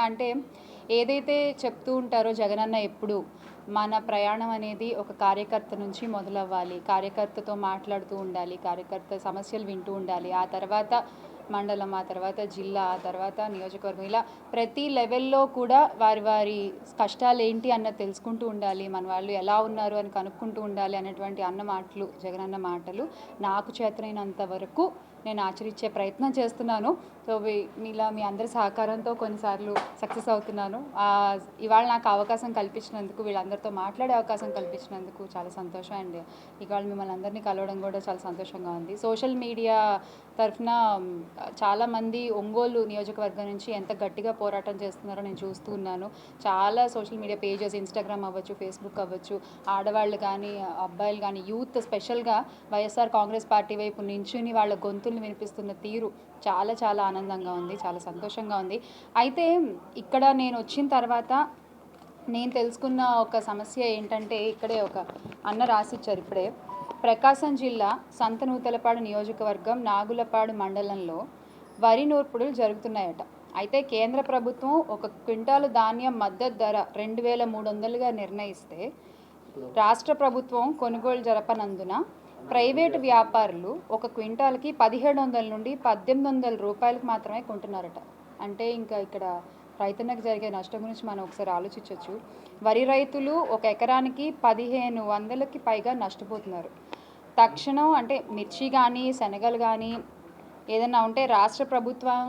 అంటే ఏదైతే చెప్తూ ఉంటారో జగనన్న ఎప్పుడు మన ప్రయాణం అనేది ఒక కార్యకర్త నుంచి మొదలవ్వాలి. కార్యకర్తతో మాట్లాడుతూ ఉండాలి. కార్యకర్త సమస్యలు వింటూ ఉండాలి. ఆ తర్వాత మండలం ఆ తర్వాత జిల్లా ఆ తర్వాత నియోజకవర్గం. ఇలా ప్రతి లెవెల్లో కూడా వారి వారి కష్టాలు ఏంటి అన్నది తెలుసుకుంటూ ఉండాలి. మన వాళ్ళు ఎలా ఉన్నారు అని కనుక్కుంటూ ఉండాలి అనేటువంటి అన్న మాటలు జగనన్న మాటలు నాకు చేతనైనంత వరకు నేను ఆచరించే ప్రయత్నం చేస్తున్నాను. సో మీలా మీ అందరి సహకారంతో కొన్నిసార్లు సక్సెస్ అవుతున్నాను. ఇవాళ నాకు అవకాశం కల్పించినందుకు వీళ్ళందరితో మాట్లాడే అవకాశం కల్పించినందుకు చాలా సంతోషం అండ్. ఇవాళ మిమ్మల్ని అందరినీ కలవడం కూడా చాలా సంతోషంగా ఉంది. సోషల్ మీడియా తరఫున చాలామంది ఒంగోలు నియోజకవర్గం నుంచి ఎంత గట్టిగా పోరాటం చేస్తున్నారో నేను చూస్తూ ఉన్నాను. చాలా సోషల్ మీడియా పేజెస్ ఇన్స్టాగ్రామ్ అవ్వచ్చు ఫేస్బుక్ అవ్వచ్చు ఆడవాళ్ళు కానీ అబ్బాయిలు కానీ యూత్ స్పెషల్గా వైఎస్ఆర్ కాంగ్రెస్ పార్టీ వైపు నించుని వాళ్ళ గొంతుల్ని వినిపిస్తున్న తీరు చాలా చాలా ఆనందంగా ఉంది చాలా సంతోషంగా ఉంది. అయితే ఇక్కడ నేను వచ్చిన తర్వాత నేను తెలుసుకున్న ఒక సమస్య ఏంటంటే ఇక్కడే ఒక అన్న రాసిచ్చారు ఇప్పుడే. ప్రకాశం జిల్లా సంతనూతలపాడు నియోజకవర్గం నాగులపాడు మండలంలో వరి నూర్పుడులు జరుగుతున్నాయట. అయితే కేంద్ర ప్రభుత్వం ఒక క్వింటాలు ధాన్యం మద్దతు ధర రెండు వేల మూడు వందలుగా నిర్ణయిస్తే రాష్ట్ర ప్రభుత్వం కొనుగోలు జరపనందున ప్రైవేటు వ్యాపారులు ఒక క్వింటాల్కి పదిహేడు వందల నుండి పద్దెనిమిది వందల రూపాయలకు మాత్రమే కొంటున్నారట. అంటే ఇంకా ఇక్కడ రైతన్నకు జరిగే నష్టం గురించి మనం ఒకసారి ఆలోచించవచ్చు వరి రైతులు ఒక ఎకరానికి పదిహేను వందలకి పైగా నష్టపోతున్నారు. తక్షణం అంటే మిర్చి కానీ శనగలు కానీ ఏదైనా ఉంటే రాష్ట్ర ప్రభుత్వం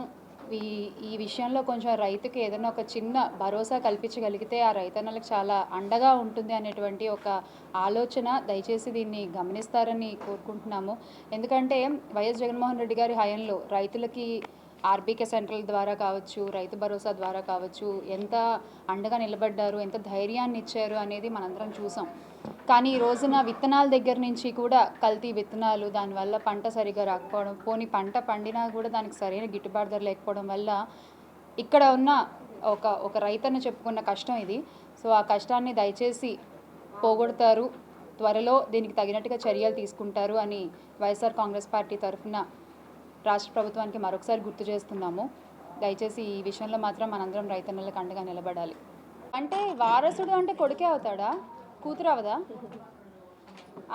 ఈ ఈ విషయంలో కొంచెం రైతుకి ఏదైనా ఒక చిన్న భరోసా కల్పించగలిగితే ఆ రైతన్నలకు చాలా అండగా ఉంటుంది అనేటువంటి ఒక ఆలోచన దయచేసి దీన్ని గమనిస్తారని కోరుకుంటున్నాము. ఎందుకంటే వైఎస్ జగన్మోహన్ రెడ్డి గారి హయంలో రైతులకి ఆర్బీకే సెంట్రల్ ద్వారా కావచ్చు రైతు భరోసా ద్వారా కావచ్చు ఎంత అండగా నిలబడ్డారు ఎంత ధైర్యాన్ని ఇచ్చారు అనేది మనందరం చూసాం. కానీ ఈ రోజున విత్తనాల దగ్గర నుంచి కూడా కల్తీ విత్తనాలు దానివల్ల పంట సరిగా రాకపోవడం పోనీ పంట పండినా కూడా దానికి సరైన గిట్టుబాటు ధర లేకపోవడం వల్ల ఇక్కడ ఉన్న ఒక ఒక రైతన్న చెప్పుకున్న కష్టం ఇది. సో ఆ కష్టాన్ని దయచేసి పోగొడతారు త్వరలో దీనికి తగినట్టుగా చర్యలు తీసుకుంటారు అని వైఎస్ఆర్ కాంగ్రెస్ పార్టీ తరఫున రాష్ట్ర ప్రభుత్వానికి మరొకసారి గుర్తు చేస్తున్నాము. దయచేసి ఈ విషయంలో మాత్రం మనందరం రైతన్నలకు అండగా నిలబడాలి. అంటే వారసుడు అంటే కొడుకే అవుతాడా? కూతురు అవదా?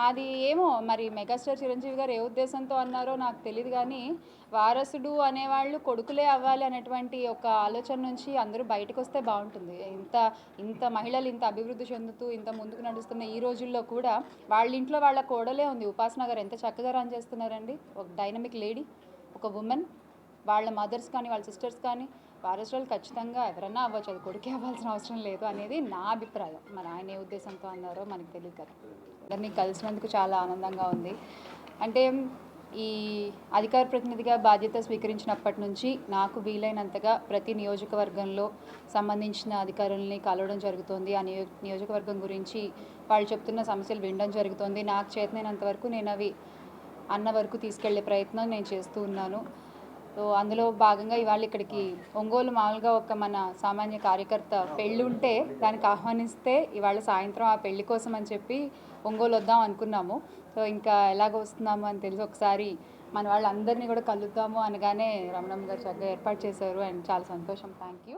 అది ఏమో మరి మెగాస్టార్ చిరంజీవి గారు ఏ ఉద్దేశంతో అన్నారో నాకు తెలియదు కానీ వారసుడు అనేవాళ్ళు కొడుకులే అవ్వాలి అనేటువంటి ఒక ఆలోచన నుంచి అందరూ బయటకు వస్తే బాగుంటుంది. ఇంత ఇంత మహిళలు ఇంత అభివృద్ధి చెందుతూ ఇంత ముందుకు నడుస్తున్న ఈ రోజుల్లో కూడా వాళ్ళ ఇంట్లో వాళ్ళ కోడలే ఉంది. ఉపాసన గారు ఎంత చక్కగా రన్ చేస్తున్నారండి. ఒక డైనమిక్ లేడీ ఒక ఉమెన్ వాళ్ళ మదర్స్ కానీ వాళ్ళ సిస్టర్స్ కానీ వారసులు ఖచ్చితంగా ఎవరన్నా అవ్వచ్చు అది కొడుకే అవ్వాల్సిన అవసరం లేదు అనేది నా అభిప్రాయం. మరి ఆయన ఏ ఉద్దేశంతో అన్నారో మనకు తెలియదు కదా. అందరినీ కలిసినందుకు చాలా ఆనందంగా ఉంది. అంటే ఈ అధికార ప్రతినిధిగా బాధ్యత స్వీకరించినప్పటి నుంచి నాకు వీలైనంతగా ప్రతి నియోజకవర్గంలో సంబంధించిన అధికారుల్ని కలవడం జరుగుతుంది. ఆ నియో నియోజకవర్గం గురించి వాళ్ళు చెప్తున్న సమస్యలు వినడం జరుగుతుంది. నాకు చేతనైనంత వరకు నేను అవి అన్న వరకు తీసుకెళ్ళే ప్రయత్నం నేను చేస్తూ ఉన్నాను. సో అందులో భాగంగా ఇవాళ ఇక్కడికి ఒంగోలు మామూలుగా ఒక మన సామాన్య కార్యకర్త పెళ్ళి ఉంటే దానికి ఆహ్వానిస్తే ఇవాళ సాయంత్రం ఆ పెళ్ళి కోసం అని చెప్పి ఒంగోలు వద్దాం అనుకున్నాము. సో ఇంకా ఎలాగ వస్తున్నాము అని తెలిసి ఒకసారి మన వాళ్ళందరినీ కూడా కలుద్దాము అనగానే రమణమ్మ గారు చక్కగా ఏర్పాటు చేశారు. అండ్ చాలా సంతోషం. Thank you